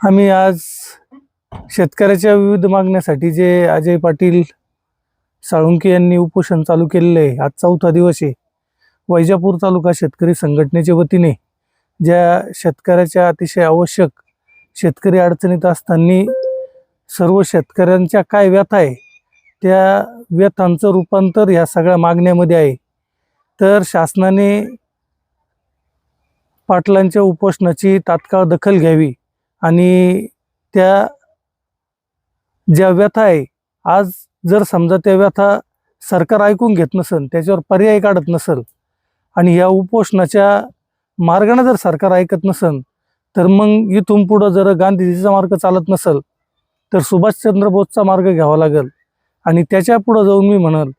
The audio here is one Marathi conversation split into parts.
आम्ही आज शेतकऱ्याच्या विविध मागण्यासाठी जे अजय पाटील साळुंके यांनी उपोषण चालू केलेलं आहे आज चौथा दिवस आहे. वैजापूर तालुका शेतकरी संघटनेच्या वतीने ज्या शेतकऱ्याच्या अतिशय आवश्यक शेतकरी अडचणीत असताना सर्व शेतकऱ्यांच्या काय व्यथा आहे त्या व्यथांचं रूपांतर ह्या सगळ्या मागण्यामध्ये आहे. तर शासनाने पाटलांच्या उपोषणाची तात्काळ दखल घ्यावी. आणि त्या ज्या व्यथा आहे आज जर समजा त्या व्यथा सरकार ऐकून घेत नसेल त्याच्यावर पर्याय काढत नसेल आणि या उपोषणाच्या मार्गाने जर सरकार ऐकत नसेल तर मग इथून पुढं जर गांधीजीचा मार्ग चालत नसेल तर सुभाषचंद्र बोसचा मार्ग घ्यावा लागेल. आणि त्याच्या पुढं जाऊन मी म्हणाल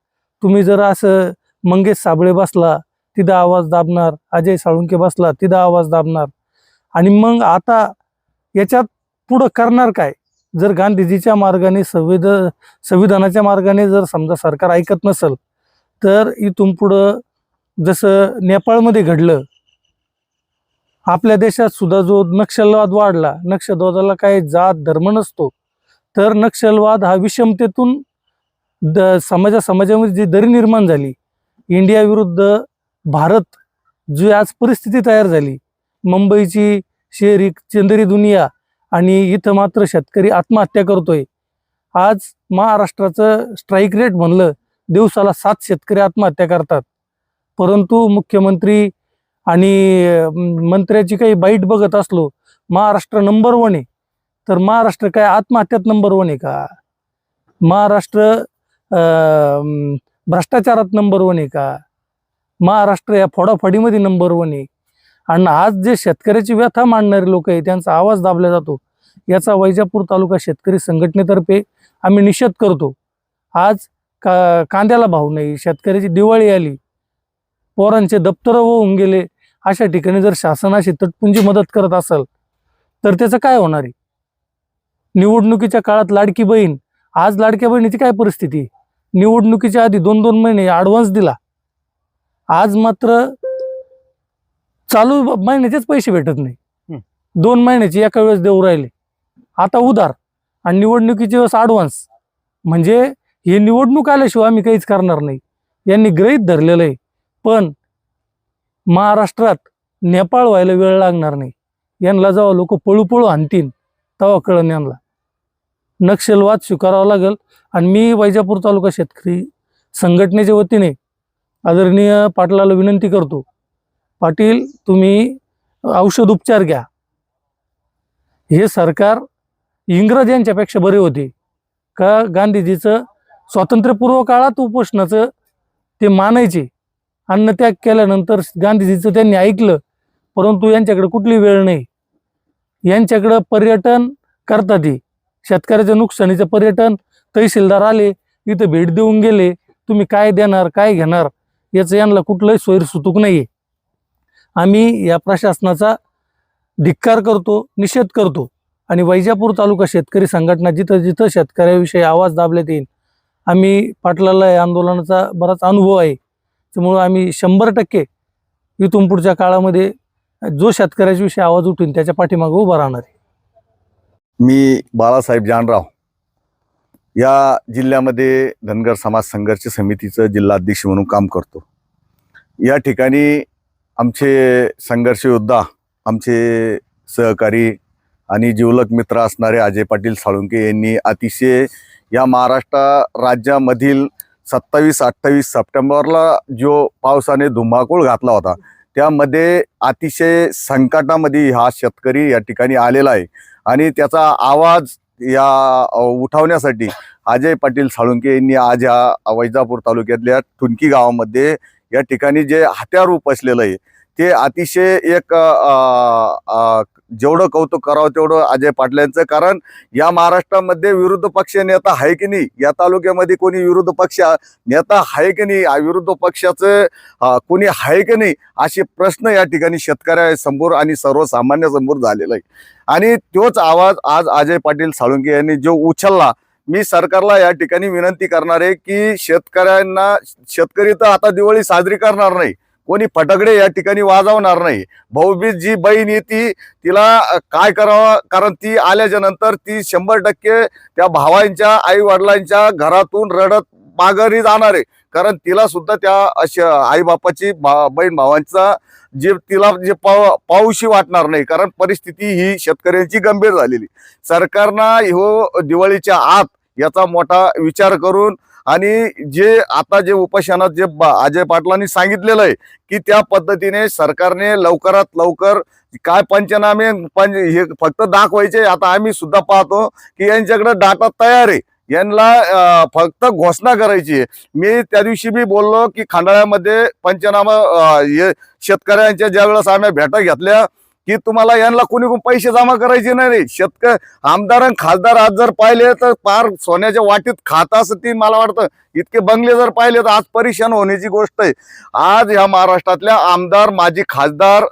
तुम्ही जर असं मंगेश साबळे बसला तिथं आवाज दाबणार अजय साळुंके बसला तिथं आवाज दाबणार. आणि मग आता याच्यात पुढं करणार काय? जर गांधीजीच्या मार्गाने संविध संविधानाच्या मार्गाने जर समजा सरकार ऐकत नसेल तर इथून पुढं जसं नेपाळमध्ये घडलं आपल्या देशात सुद्धा जो नक्षलवाद वाढला नक्षलवादाला काही जात धर्म नसतो तर नक्षलवाद हा विषमतेतून द समाजा समाजामध्ये जी दरी निर्माण झाली इंडिया विरुद्ध भारत जी आज परिस्थिती तयार झाली मुंबईची शहरी चंदरी दुनिया आणि इथं मात्र शेतकरी आत्महत्या करतोय. आज महाराष्ट्राचं स्ट्राईक रेट म्हणलं दिवसाला सात शेतकरी आत्महत्या करतात. परंतु मुख्यमंत्री आणि मंत्र्याची काही बाईट बघत असलो महाराष्ट्र नंबर वन आहे. तर महाराष्ट्र काय आत्महत्यात नंबर वन आहे का? महाराष्ट्र भ्रष्टाचारात नंबर वन आहे का? महाराष्ट्र या फोडाफोडीमध्ये नंबर वन आहे. आणि आज जे शेतकऱ्याची व्यथा मांडणारे लोक आहे त्यांचा आवाज दाबला जातो. याचा वैजापूर तालुका शेतकरी संघटनेतर्फे आम्ही निषेध करतो. आज का कांद्याला भाव नाही शेतकऱ्याची दिवाळी आली. पोरांचे दप्तर होऊन गेले. अशा ठिकाणी जर शासनाशी तटपुंजी मदत करत असेल तर त्याचं काय होणार आहे? निवडणुकीच्या काळात लाडकी बहीण आज लाडक्या बहिणीची काय परिस्थिती? निवडणुकीच्या आधी दोन दोन महिने ॲडव्हान्स दिला. आज मात्र चालू महिन्याचेच पैसे भेटत नाही. दोन महिन्याचे एका वेळेस देऊ राहिले. आता उधार आणि निवडणुकीचे वेळेस ॲडव्हान्स म्हणजे हे निवडणूक आल्याशिवाय आम्ही काहीच करणार नाही. यांनी गृहीत धरलेलं आहे. पण महाराष्ट्रात नेपाळ व्हायला वेळ लागणार नाही. यांना जेव्हा लोक पळू पळू आणतील तेव्हा कळण यांना. नक्षलवाद स्वीकारावा लागेल. आणि मी वैजापूर तालुका शेतकरी संघटनेच्या वतीने आदरणीय पाटलाला विनंती करतो पाटील तुम्ही औषध उपचार घ्या. हे सरकार इंग्रजांच्यापेक्षा बरे होते. का गांधीजीचं स्वातंत्र्यपूर्व काळात उपोषणाचं ते मानायचे. अन्नत्याग केल्यानंतर गांधीजीचं त्यांनी ऐकलं परंतु यांच्याकडे कुठली वेळ नाही. यांच्याकडं पर्यटन करतात ते शेतकऱ्याच्या नुकसानीचं पर्यटन तहसीलदार आले इथं भेट देऊन गेले. तुम्ही काय देणार काय घेणार याचं यांना कुठलंही सोयीसुतूक नाही आहे आम्ही या प्रशासनाचा धिक्कार करतो निषेध करतो. आणि वैजापूर तालुका शेतकरी संघटना जिथं जिथं शेतकऱ्याविषयी आवाज दाबल्यात येईल आम्ही पाटलाला या आंदोलनाचा बराच अनुभव आहे. त्यामुळं आम्ही शंभर टक्के इथून पुढच्या काळामध्ये जो शेतकऱ्याच्या विषयी आवाज उठून त्याच्या पाठीमागे उभा राहणार आहे. मी बाळासाहेब जानराव या जिल्ह्यामध्ये धनगर समाज संघर्ष समितीचं जिल्हाध्यक्ष म्हणून काम करतो. या ठिकाणी आमचे संघर्ष योद्धा आमचे सहकारी आणि जिवलक मित्र असणारे अजय पाटील साळुंके यांनी अतिशय या महाराष्ट्र राज्यामधील सत्तावीस अठ्ठावीस सप्टेंबरला जो पावसाने धुमाकूळ घातला होता त्यामध्ये अतिशय संकटामध्ये हा शेतकरी या ठिकाणी आलेला आहे. आणि त्याचा आवाज या उठवण्यासाठी अजय पाटील साळुंके यांनी आज या वैजापूर तालुक्यातल्या ठुनकी गावामध्ये या ठिकाणी जे हत्यार उपसलेलं आहे ते अतिशय एक जेवढं कौतुक करावं तेवढं अजय पाटलांचं. कारण या महाराष्ट्रामध्ये विरुद्ध पक्ष नेता आहे की नाही? या तालुक्यामध्ये कोणी विरुद्ध पक्ष नेता आहे की नाही? विरुद्ध पक्षाचं कोणी आहे की नाही? असे प्रश्न या ठिकाणी शेतकऱ्यासमोर आणि सर्वसामान्य समोर झालेला आहे. आणि तोच आवाज आज अजय पाटील साळुंके यांनी जो उचलला मी सरकारला या ठिकाणी विनंती करणार आहे की शेतकऱ्यांना शेतकरी तर आता दिवाळी साजरी करणार नाही. कोणी फटाकडे या ठिकाणी वाजवणार नाही. भाऊबीज जी बहीण येते तिला काय करावं कारण ती आल्याच्यानंतर ती शंभर टक्के त्या भावांच्या आई वडिलांच्या घरातून रडत माघारी जाणार आहे. कारण तिला सुद्धा त्या अशा आईबापाची भा बहीण भावांचा जे तिला म्हणजे जे पाव पाऊशी वाटणार नाही. कारण परिस्थिती ही शेतकऱ्यांची गंभीर झालेली. सरकारनं हो दिवाळीच्या आत याचा मोठा विचार करून आणि जे आता जे उपोषणात जे बा- अजय पाटलांनी सांगितलेलं आहे की त्या पद्धतीने सरकारने लवकरात लवकर काय पंचनामे पंच हे फक्त दाखवायचे आता आम्ही सुद्धा पाहतो की यांच्याकडे डाटा तयार आहे. यांना फक्त घोषणा करायची आहे. मी त्या दिवशी मी बोललो की खंडाळ्यामध्ये पंचनामा हे शेतकऱ्यांच्या ज्या वेळेस आम्ही भेटा घेतल्या की तुम्हाला यांना कोणी पैसे जमा करायचे नाही शेतक आमदार आणि खासदार आज जर पाहिले तर फार सोन्याच्या वाटीत खात असं ती मला वाटतं. इतके बंगले जर पाहिले तर आज परेशान होण्याची गोष्ट आहे. आज ह्या महाराष्ट्रातल्या आमदार माजी खासदार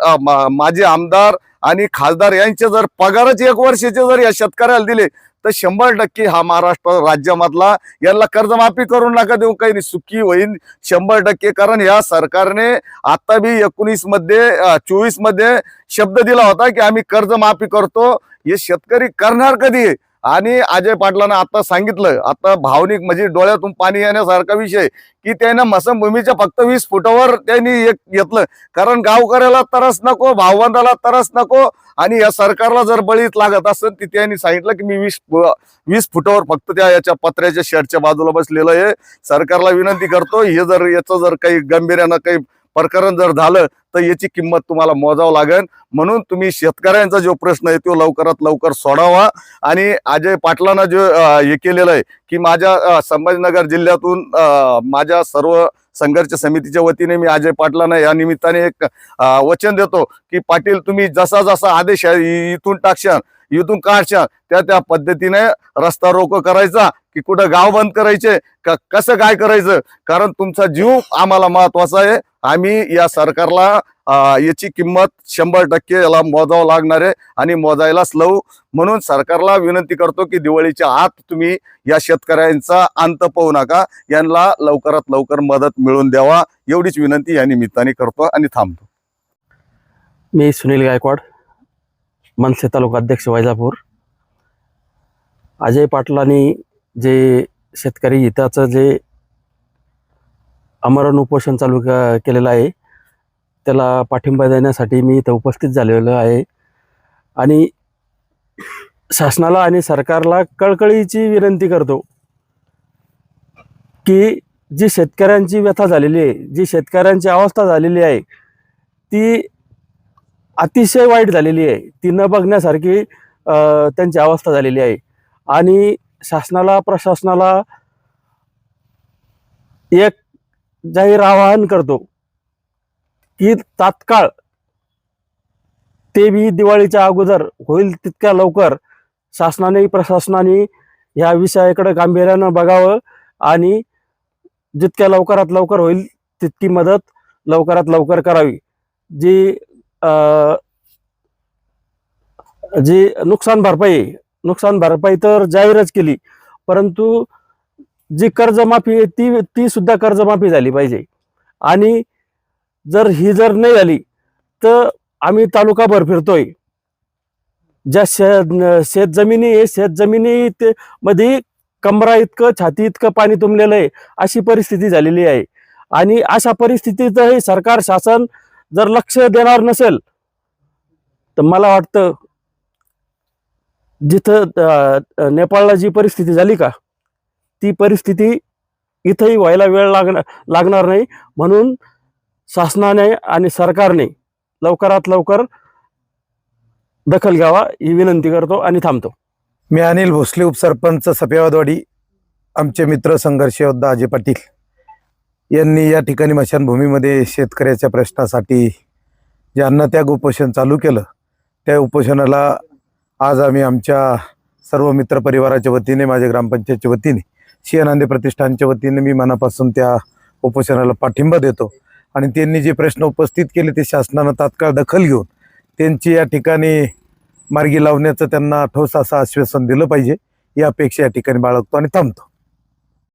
माजी आमदार आणि खासदार यांचे जर पगारच एक वर्षाचे जर या शेतकऱ्याला दिले तर शंभर टक्के हा महाराष्ट्र राज्यामधला यांना कर्जमाफी करून नका देऊ काही नाही सुखी होईल शंभर टक्के. कारण या सरकारने आता बी एकोणीसमध्ये चोवीसमध्ये शब्द दिला होता की आम्ही कर्जमाफी करतो. हे शेतकरी करणार कधी? आणि अजय पाटलांना आता सांगितलं आता भावनिक म्हणजे डोळ्यातून पाणी येण्यासारखा विषय की त्यानं मसमभूमीच्या फक्त वीस फुटावर त्यांनी एक घेतलं. कारण गावकऱ्याला तरस नको भावबंधाला तरस नको आणि या सरकारला जर बळीत लागत असेल ती त्यांनी सांगितलं की मी वीस फु- वीस फुटावर फक्त त्या याच्या पत्र्याच्या शेडच्या बाजूला बसलेलं आहे. सरकारला विनंती करतो हे जर याचं जर काही गंभीर्यानं काही प्रकरण जर झालं तर याची किंमत तुम्हाला मोजावं लागेल. म्हणून तुम्ही शेतकऱ्यांचा जो प्रश्न आहे तो लवकरात लवकर सोडावा. आणि अजय पाटलांना जो हे केलेलं आहे की माझ्या संभाजीनगर जिल्ह्यातून माझ्या सर्व संघर्ष समितीच्या वतीने मी अजय पाटलांना या निमित्ताने एक वचन देतो की पाटील तुम्ही जसा जसा आदेश आहे इथून टाकशाल इथून काढशाल. त्या त्या पद्धतीने रस्ता रोको करायचा की कुठं गाव बंद करायचे का कसं काय करायचं? कारण तुमचा जीव आम्हाला महत्त्वाचा आहे. आम्ही या सरकारला याची किंमत शंभर टक्के याला मोजावं लागणार आहे आणि मोजायलाच लावू. म्हणून सरकारला विनंती करतो की दिवाळीच्या आत तुम्ही या शेतकऱ्यांचा अंत पाहू नका. यांना लवकरात लवकर मदत मिळवून द्यावा. एवढीच विनंती या निमित्ताने करतो आणि थांबतो. मी सुनील गायकवाड. मनसे तालुका अध्यक्ष वैजापूर. अजय पाटलांनी जे शेतकरी हिताचं जे आमरण उपोषण चालू केलेलं आहे त्याला पाठिंबा देण्यासाठी मी इथं उपस्थित झालेलो आहे. आणि शासनाला आणि सरकारला कळकळीची विनंती करतो की जी शेतकऱ्यांची व्यथा झालेली आहे जी शेतकऱ्यांची अवस्था झालेली आहे ती अतिशय वाईट झालेली आहे. ती न बघण्यासारखी त्यांची अवस्था झालेली आहे. आणि शासनाला प्रशासनाला एक जाहीर आवाहन करतो की तात्काळ ते बी दिवाळीच्या अगोदर होईल तितक्या लवकर शासनाने प्रशासनाने ह्या विषयाकडे गांभीर्यानं बघावं आणि जितक्या लवकरात लवकर होईल तितकी मदत लवकरात लवकर करावी. जी जी नुकसान भरपाई नुकसान भरपाई तर जाहीरच केली परंतु जी कर्जमाफी आहे ती ती सुद्धा कर्जमाफी झाली पाहिजे. आणि जर ही जर नाही झाली तर आम्ही तालुकाभर फिरतोय. ज्या शे शेतजमिनी आहे शेतजमिनी ते मध्ये कमरा इतकं छाती इतकं पाणी तुंबलेलं आहे अशी परिस्थिती झालेली आहे. आणि अशा परिस्थितीतही सरकार शासन जर लक्ष देणार नसेल तर मला वाटतं जिथं नेपाळला जी परिस्थिती झाली का ती परिस्थिती इथंही व्हायला वेळ लागणार लागणार नाही. म्हणून शासनाने आणि सरकारने लवकरात लवकर दखल घ्यावा ही विनंती करतो आणि थांबतो. मी अनिल भोसले उपसरपंच सफेवादवाडी आमचे मित्र संघर्ष योद्धा अजय पाटील. यांनी या ठिकाणी मशानभूमीमध्ये शेतकऱ्याच्या प्रश्नासाठी ज्यांना त्या उपोषण चालू केलं त्या उपोषणाला आज आम्ही आमच्या सर्व मित्र परिवाराच्या वतीने माझ्या ग्रामपंचायतच्या वतीने सिंहनांदे प्रतिष्ठानच्या वतीने मी मनापासून त्या उपोषणाला पाठिंबा देतो. आणि त्यांनी जे प्रश्न उपस्थित केले ते शासनानं तात्काळ दखल घेऊन त्यांची या ठिकाणी मार्गी लावण्याचं त्यांना ठोस असं आश्वासन दिलं पाहिजे. ही अपेक्षा या ठिकाणी बाळगतो आणि थांबतो.